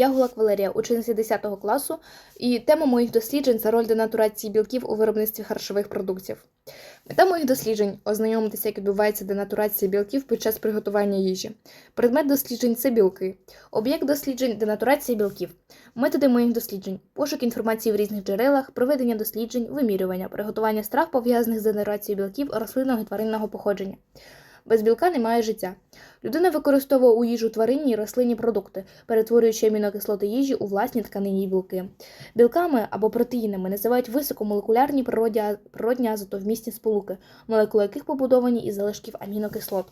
Я Гулак Валерія, учениця 10 класу, і тема моїх досліджень це роль денатурації білків у виробництві харчових продуктів. Мета моїх досліджень ознайомитися, як відбувається денатурація білків під час приготування їжі. Предмет досліджень це білки. Об'єкт досліджень денатурація білків. Методи моїх досліджень: пошук інформації в різних джерелах, проведення досліджень, вимірювання, приготування страв пов'язаних з денатурацією білків рослинного і тваринного походження. Без білка немає життя. Людина використовує у їжу тваринні і рослинні продукти, перетворюючи амінокислоти їжі у власні тканинні білки. Білками або протеїнами називають високомолекулярні природні азотовмісні сполуки, молекули яких побудовані із залишків амінокислот.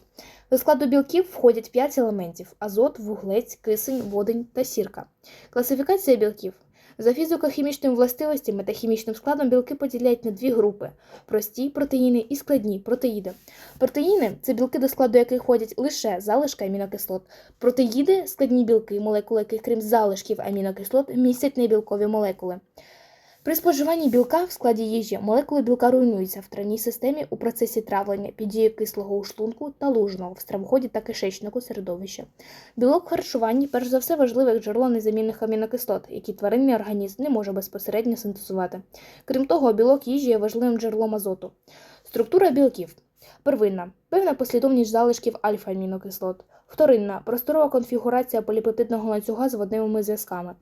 До складу білків входять 5 елементів: азот, вуглець, кисень, водень та сірка. Класифікація білків. За фізико-хімічними властивостями та хімічним складом білки поділяють на дві групи: прості протеїни і складні протеїди. Протеїни це білки, до складу яких входять лише залишки амінокислот. Протеїди складні білки, молекули яких, крім залишків амінокислот, містять небілкові молекули. При споживанні білка в складі їжі молекули білка руйнуються в травній системі у процесі травлення під дією кислого у шлунку та лужного в стравоході та кишечнику середовища. Білок в харчуванні перш за все важливе як джерело незамінних амінокислот, які тваринний організм не може безпосередньо синтезувати. Крім того, білок їжі є важливим джерелом азоту. Структура білків. Первинна певна послідовність залишків альфа-амінокислот. Вторинна просторова конфігурація поліпептидного ланцюга з водневими зв'язками.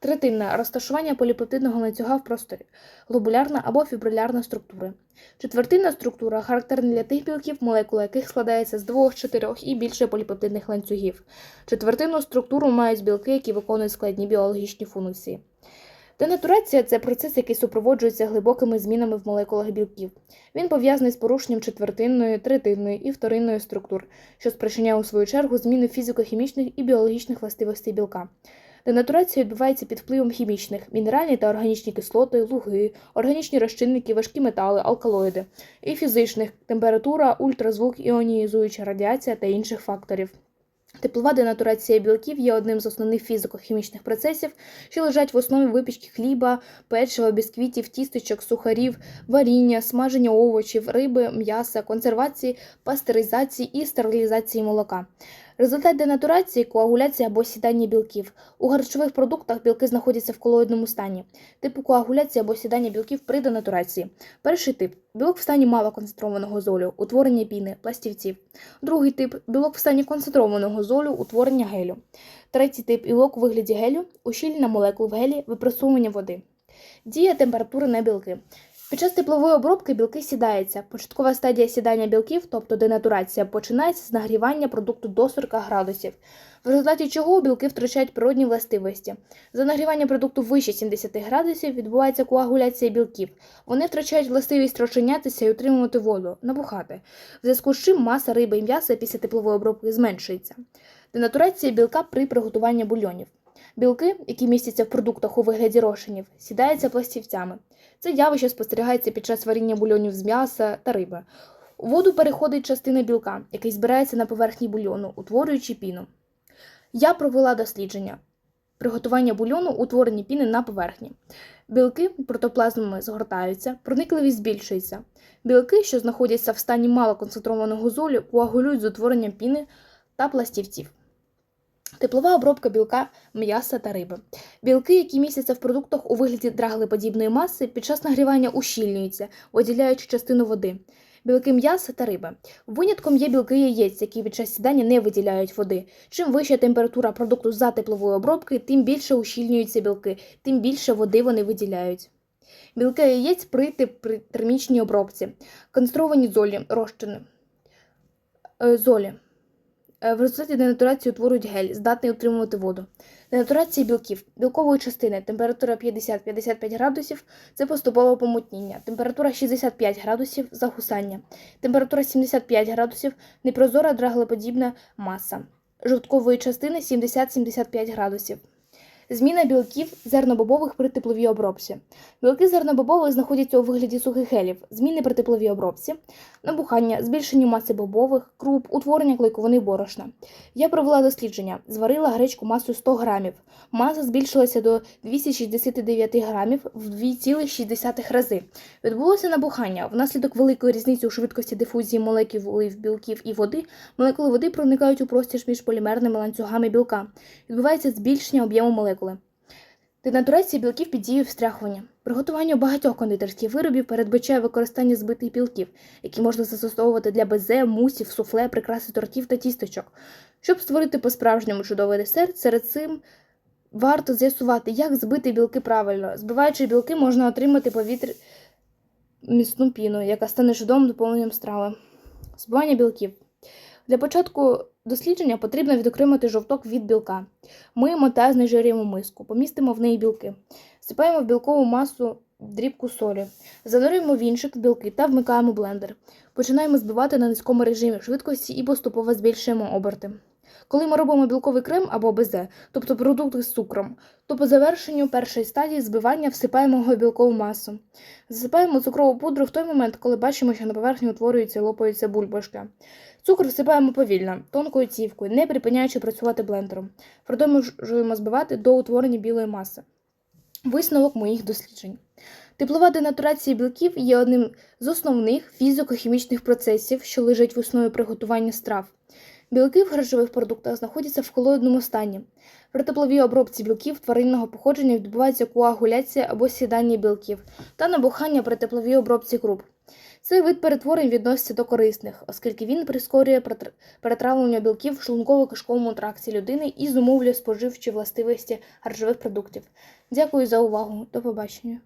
Третинна розташування поліпептидного ланцюга в просторі, глобулярна або фібрилярна структури. Четвертинна структура характерна для тих білків, молекула яких складається з двох, чотирьох і більше поліпептидних ланцюгів. Четвертинну структуру мають білки, які виконують складні біологічні функції. Денатурація це процес, який супроводжується глибокими змінами в молекулах білків. Він пов'язаний з порушенням четвертинної, третинної і вторинної структур, що спричиняє у свою чергу зміни фізико-хімічних і біологічних властивостей білка. Денатурація відбувається під впливом хімічних, мінеральні та органічні кислоти, луги, органічні розчинники, важкі метали, алкалоїди, і фізичних температура, ультразвук, іонізуюча радіація та інших факторів. Теплова денатурація білків є одним з основних фізико-хімічних процесів, що лежать в основі випічки хліба, печива, бісквітів, тістечок, сухарів, варіння, смаження овочів, риби, м'яса, консервації, пастеризації і стерилізації молока. Результат денатурації коагуляція або сідання білків. У харчових продуктах білки знаходяться в колоїдному стані. Типу коагуляції або сідання білків при денатурації. Перший тип білок в стані малоконцентрованого золю, утворення піни, пластівців. Другий тип білок в стані концентрованого золю, утворення гелю. Третій тип білок у вигляді гелю, ущільнення молекул в гелі, випресовування води. Дія температури на білки. Під час теплової обробки білки сідаються. Початкова стадія сідання білків, тобто денатурація, починається з нагрівання продукту до 40 градусів, в результаті чого білки втрачають природні властивості. За нагрівання продукту вище 70 градусів відбувається коагуляція білків. Вони втрачають властивість розчинятися і утримувати воду, набухати, в зв'язку з чим маса риби і м'яса після теплової обробки зменшується. Денатурація білка при приготуванні бульйонів. Білки, які містяться в продуктах у вигляді розчинів, сідаються пластівцями. Це явище спостерігається під час варіння бульйонів з м'яса та риби. У воду переходить частина білка, який збирається на поверхні бульйону, утворюючи піну. Я провела дослідження приготування бульйону, утворення піни на поверхні. Білки протоплазмами згортаються, проникливість збільшується. Білки, що знаходяться в стані малоконцентрованого золю, коагулюють з утворенням піни та пластівців. Теплова обробка білка, м'яса та риби. Білки, які містяться в продуктах у вигляді драглеподібної маси, під час нагрівання ущільнюються, виділяючи частину води. Білки м'яса та риби. Винятком є білки яєць, які під час сідання не виділяють води. Чим вища температура продукту за теплової обробки, тим більше ущільнюються білки, тим більше води вони виділяють. Білки яєць при, при термічній обробці. Концентровані золі, розчини. Е, Золі. Е, В результаті денатурації утворюють гель, здатний утримувати воду. Денатурація білків. Білкової частини. Температура 50-55 градусів це поступове помутніння. Температура 65 градусів загусання. Температура 75 градусів непрозора драглеподібна маса. Жовткової частини 70-75 градусів. Зміна білків зернобобових при тепловій обробці. Білки зернобобових знаходяться у вигляді сухих гелів, зміни при тепловій обробці, набухання, збільшення маси бобових, круп, утворення клейковини борошна. Я провела дослідження, зварила гречку масою 100 грамів. Маса збільшилася до 269 грамів в 2,6 рази. Відбулося набухання. Внаслідок великої різниці у швидкості дифузії молекул білків і води молекули води проникають у простір між полімерними ланцюгами білка. Відбувається збільшення об'єму молекули. Денатурація білків під дією встряхування. Приготування багатьох кондитерських виробів передбачає використання збитих білків, які можна застосовувати для безе, мусів, суфле, прикраси тортів та тісточок. Щоб створити по-справжньому чудовий десерт, серед цим варто з'ясувати, як збити білки правильно. Збиваючи білки, можна отримати повітря міцну піну, яка стане чудовим доповненням страви. Збивання білків. Для початку дослідження потрібно відокремити жовток від білка. Миємо та знежирюємо миску, помістимо в неї білки. Всипаємо в білкову масу дрібку солі, занурюємо в білки та вмикаємо блендер. Починаємо збивати на низькому режимі швидкості і поступово збільшуємо оберти. Коли ми робимо білковий крем або безе, тобто продукти з цукром, то по завершенню першої стадії збивання всипаємо його в білкову масу. Засипаємо цукрову пудру в той момент, коли бачимо, що на поверхні утворюються і лопаються бульбашки. Цукор всипаємо повільно, тонкою цівкою, не припиняючи працювати блендером. Продовжуємо збивати до утворення білої маси. Висновок моїх досліджень. Теплова денатурація білків є одним з основних фізико-хімічних процесів, що лежать в основі приготування страв. Білки в харчових продуктах знаходяться в холодному стані. При тепловій обробці білків тваринного походження відбувається коагуляція або сідання білків та набухання при тепловій обробці круп. Цей вид перетворень відноситься до корисних, оскільки він прискорює перетр- перетравлення білків в шлунково-кишковому тракті людини і зумовлює споживчі властивості харчових продуктів. Дякую за увагу. До побачення.